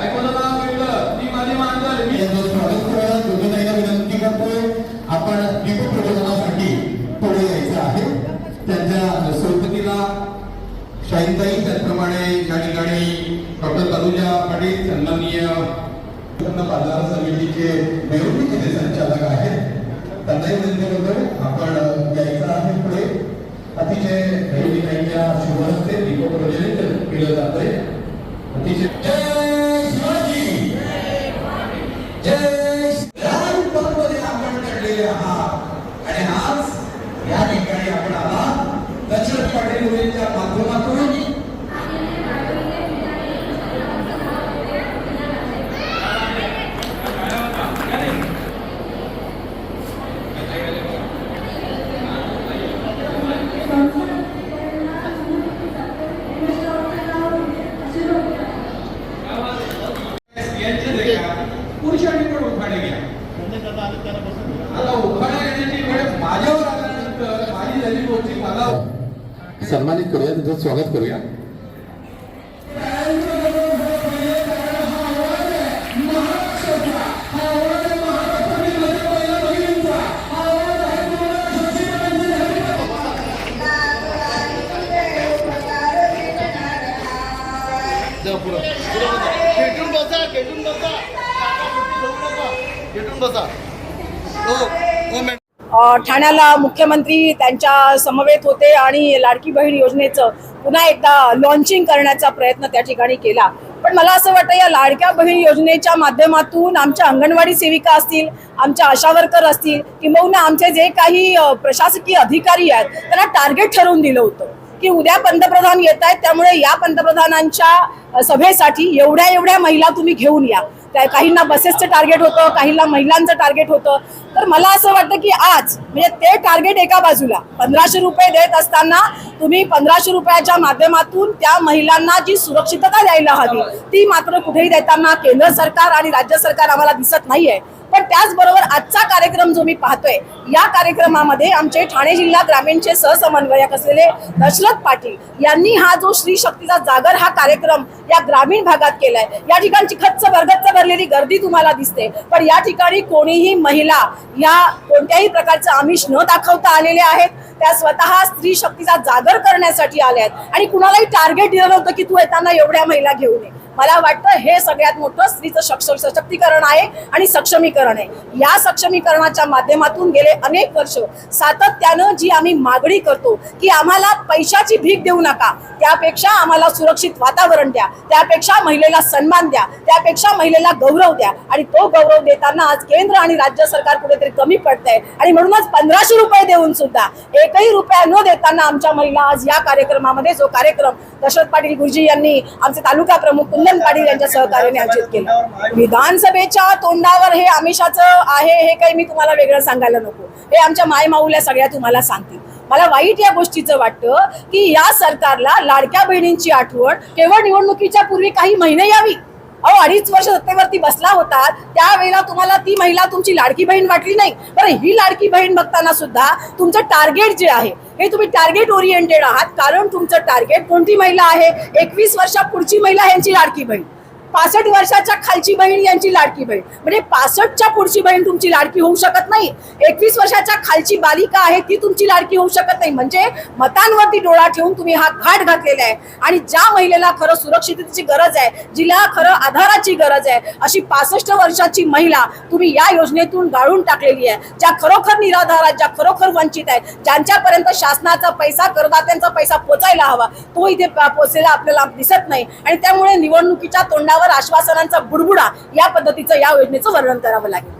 ऐकून नाव घेतलं ती माझी मांजर मी यांचं विनंती करतोय. आपण दीप प्रबोधनासाठी पुढे यायचं आहे. त्यांच्या सोबतीला शाहीताई त्याचप्रमाणे या ठिकाणी डॉक्टर तनुजा पाटील सन्माननीय बाजार समितीचे निवडणुकीचे संचालक आहेत. त्यांनाही विनंती करतोय आपण यायचं आहे पुढे. अतिशय बहिणीच्या शुभ हस्ते दीप प्रज्वलित जात आहे अतिशय देश जय लहानपणामध्ये आपण घडलेले आहात. आणि आज या ठिकाणी आपण आला. दशरथ पाटील मुलींच्या माध्यमातून स्त्रियांचे जे का, पुरुषांनी पण उखाणे घ्या आता उखाणा घेण्याची वेळ माझ्यावर आल्यानंतर माझी झाली होती मला सन्मानित करूया तुझं स्वागत करूया. खेटून बसा खेटून बसा. भेटून बसा. हो, हो, ठाण्याला मुख्यमंत्री त्यांच्या समवेत होते आणि लाडकी बहीण योजनेचं पुन्हा एकदा लॉन्चिंग करण्याचा प्रयत्न त्या ठिकाणी केला. पण मला असं वाटतं या लाडक्या बहीण योजनेच्या माध्यमातून आमच्या अंगणवाडी सेविका असतील आमच्या आशा वर्कर असतील किंबहुना आमचे जे काही प्रशासकीय अधिकारी आहेत त्यांना टार्गेट ठरवून दिलं होतं की उद्या पंतप्रधान येत आहेत त्यामुळे या पंतप्रधानांच्या सभेसाठी एवढ्या एवढ्या महिला तुम्ही घेऊन या. काहींना बसेसचं टार्गेट होतं काहींना महिलांचं टार्गेट होतं. तर मला असं वाटतं की आज म्हणजे ते टार्गेट एका बाजूला. पंधराशे रुपये देत असताना तुम्ही पंधराशे रुपयाच्या माध्यमातून त्या महिलांना जी सुरक्षितता द्यायला हवी ती मात्र कुठेही देताना केंद्र सरकार आणि राज्य सरकार आम्हाला दिसत नाहीये. पण त्याचबरोबर आजचा कार्यक्रम जो मी पाहतोय या कार्यक्रमामध्ये आमचे ठाणे जिल्हा ग्रामीणचे सहसमन्वयक असलेले दशरथ पाटील यांनी हा जो श्री शक्तीचा जागर हा कार्यक्रम या ग्रामीण भागात केलाय. या ठिकाणची खच्च भरगच्च भरलेली गर्दी तुम्हाला दिसते पण या ठिकाणी कोणीही महिला या कोणत्याही प्रकारचं आमिष न दाखवता आलेले आहेत. त्या स्वतः स्त्री शक्तीचा जागर करण्यासाठी आल्या आहेत. आणि कुणालाही टार्गेट दिलं नव्हतं की तू येताना एवढ्या महिला घेऊन ये. मला वाटतं हे सगळ्यात मोठं स्त्रीचं सक्ष सशक्तीकरण आहे आणि सक्षमीकरण आहे. या सक्षमीकरणाच्या माध्यमातून गेले अनेक वर्ष सातत्यानं जी आम्ही मागणी करतो की आम्हाला पैशाची भीक देऊ नका त्यापेक्षा आम्हाला सुरक्षित वातावरण द्या त्यापेक्षा महिलेला सन्मान द्या त्यापेक्षा महिलेला गौरव द्या. आणि तो गौरव देताना आज केंद्र आणि राज्य सरकार कुठेतरी कमी पडतंय. आणि म्हणूनच पंधराशे रुपये देऊन सुद्धा एकही रुपया न देताना आमच्या महिला आज या कार्यक्रमामध्ये जो कार्यक्रम दशरथ पाटील गुरुजी यांनी आमचे तालुका प्रमुख कुंदन पाटील यांच्या सहकार्याने आयोजित केलं. विधानसभेच्या तोंडावर हे आमिषाचं आहे हे काही मी तुम्हाला वेगळं सांगायला नको. हे आमच्या मायमाऊल्या सगळ्या तुम्हाला सांगतील. मला वाईट या गोष्टीचं वाटतं की या सरकारला लाडक्या बहिणींची आठवण केवळ निवडणुकीच्या पूर्वी काही महिने यावी. अहो अडीच वर्ष सत्तेवरती बसला होता त्यावेळेला तुम्हाला ती महिला तुमची लाडकी बहीण वाटली नाही. बरं ही लाडकी बहीण बघताना सुद्धा तुमचं टार्गेट जे आहे हे तुम्ही टार्गेट ओरिएंटेड आहात. कारण तुमचं टार्गेट कोणती महिला आहे? एकवीस वर्षा पुढची महिला यांची लाडकी बहीण. पासष्ट वर्षाच्या खालची बहीण यांची लाडकी बहीण. म्हणजे पासष्टच्या पुढची बहीण तुमची लाडकी होऊ शकत नाही. एकवीस वर्षाच्या खालची बालिका आहे ती तुमची लाडकी होऊ शकत नाही. म्हणजे मतांवरती डोळा ठेवून तुम्ही हा घाट घातलेला आहे. आणि ज्या महिलेला खरं सुरक्षिततेची गरज आहे जिला खरं आधाराची गरज आहे अशी पासष्ट वर्षाची महिला तुम्ही या योजनेतून गाळून टाकलेली आहे. ज्या खरोखर निराधार आहेत ज्या खरोखर वंचित आहेत ज्यांच्यापर्यंत शासनाचा पैसा करदात्यांचा पैसा पोचायला हवा तो इथे पोचलेला आपल्याला दिसत नाही. आणि त्यामुळे निवडणुकीच्या तोंडावर आश्वासनांचा बुडबुडा या पद्धतीचं या योजनेचं वर्णन करावं लागेल.